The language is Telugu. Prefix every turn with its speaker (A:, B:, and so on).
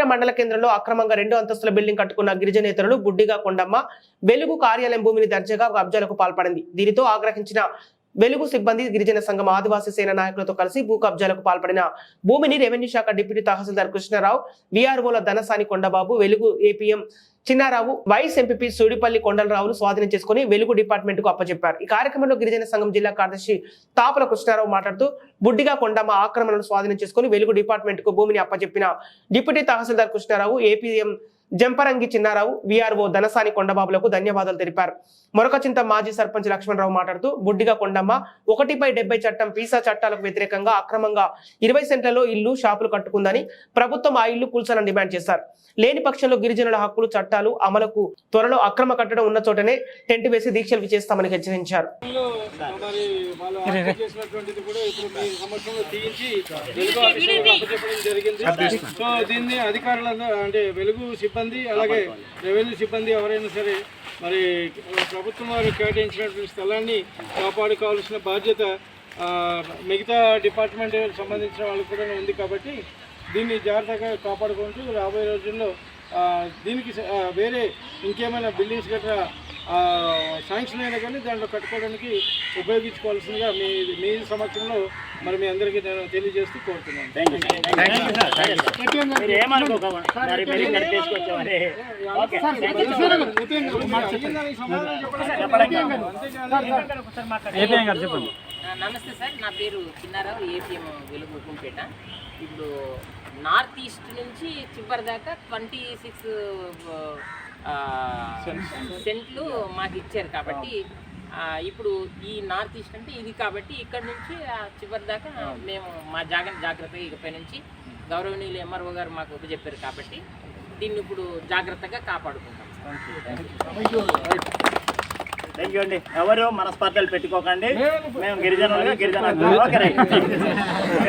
A: హుకుంపేట మండల కేంద్రంలో అక్రమంగా రెండు అంతస్తుల బిల్డింగ్ కట్టుకున్న గిరిజనేతరులు బుడ్డిగా కొండమ్మ వెలుగు కార్యాలయం భూమిని దర్జాగా కబ్జాలకు పాల్పడింది. దీనితో ఆగ్రహించిన వెలుగు సిబ్బంది గిరిజన సంఘం ఆదివాసీ సేన నాయకులతో కలిసి భూ కబ్జాలకు పాల్పడిన భూమిని రెవెన్యూ శాఖ డిప్యూటీ తహసీల్దార్ Krishnarao విఆర్ఓల Dhanasani Kondababu Velugu APM Chinnarao vice MPP Sudipalli కొండలరావులు స్వాధీనం చేసుకుని వెలుగు డిపార్ట్మెంట్కు అప్పచెప్పారు. ఈ కార్యక్రమంలో గిరిజన సంఘం జిల్లా కార్యదర్శి తాపల కృష్ణారావు మాట్లాడుతూ బుడ్డిగా కొండమ్మ ఆక్రమణను స్వాధీనం చేసుకుని వెలుగు డిపార్ట్మెంట్కు భూమిని అప్పచెప్పిన deputy tahsildar Krishnarao APM Jamparangi Chinnarao VRO Dhanasani కొండబాబులకు ధన్యవాదాలు తెలిపారు. మరొక చింత మాజీ సర్పంచ్ లక్ష్మణరావు మాట్లాడుతూ బుడ్డిగా కొండమ్మ ఒకటిపై డెబ్బై చట్టం పీసా చట్టాలకు వ్యతిరేకంగా అక్రమంగా ఇరవై సెంట్లలో ఇల్లు షాపులు కట్టుకుందని ప్రభుత్వం ఆ ఇల్లు కూల్చాలని డిమాండ్ చేశారు. లేని పక్షంలో గిరిజనుల హక్కులు చట్టాలు అమలుకు త్వరలో అక్రమ కట్టడం ఉన్న చోటనే టెంట్ వేసి దీక్షలు చేస్తామని హెచ్చరించారు.
B: అంటే వెలుగు సిబ్బంది అలాగే రెవెన్యూ సిబ్బంది ఎవరైనా సరే మరి ప్రభుత్వం వారు కేటాయించినటువంటి స్థలాన్ని కాపాడుకోవాల్సిన బాధ్యత మిగతా డిపార్ట్మెంట్ సంబంధించిన వాళ్ళకి కూడా ఉంది కాబట్టి దీన్ని జాగ్రత్తగా కాపాడుకుంటూ రాబోయే రోజుల్లో దీనికి వేరే ఇంకేమైనా బిల్డింగ్స్ గట్రా శాంక్షన్ అయినా కానీ దాంట్లో కట్టుకోవడానికి ఉపయోగించుకోవాల్సిందిగా మీ మీ సమక్షంలో మరి మీ అందరికీ నేను తెలియజేస్తూ కోరుతున్నాను.
C: నమస్తే సార్. నా పేరు చిన్నారావు ఏపీఎం వెలుగు గుంపేట. ఇప్పుడు నార్త్ ఈస్ట్ నుంచి చివరి దాకా ట్వంటీ సిక్స్ సెంట్లు మాకు ఇచ్చారు కాబట్టి ఆ, ఇప్పుడు ఈ నార్త్ ఈస్ట్ అంటే ఇది కాబట్టి ఇక్కడ నుంచి ఆ చివరి దాకా మేము మా జాగ్రత్త జాగ్రత్తగా ఇకపై నుంచి గౌరవనీయులు ఎంఆర్ఓ గారు మాకు చెప్పారు కాబట్టి దీన్ని ఇప్పుడు జాగ్రత్తగా కాపాడుకుంటాం.
D: థ్యాంక్ యూ అండి. ఎవరు మనస్పర్ధలు పెట్టుకోకండి. మేము గిరిజనులు. గిరిజన ఓకే రైట్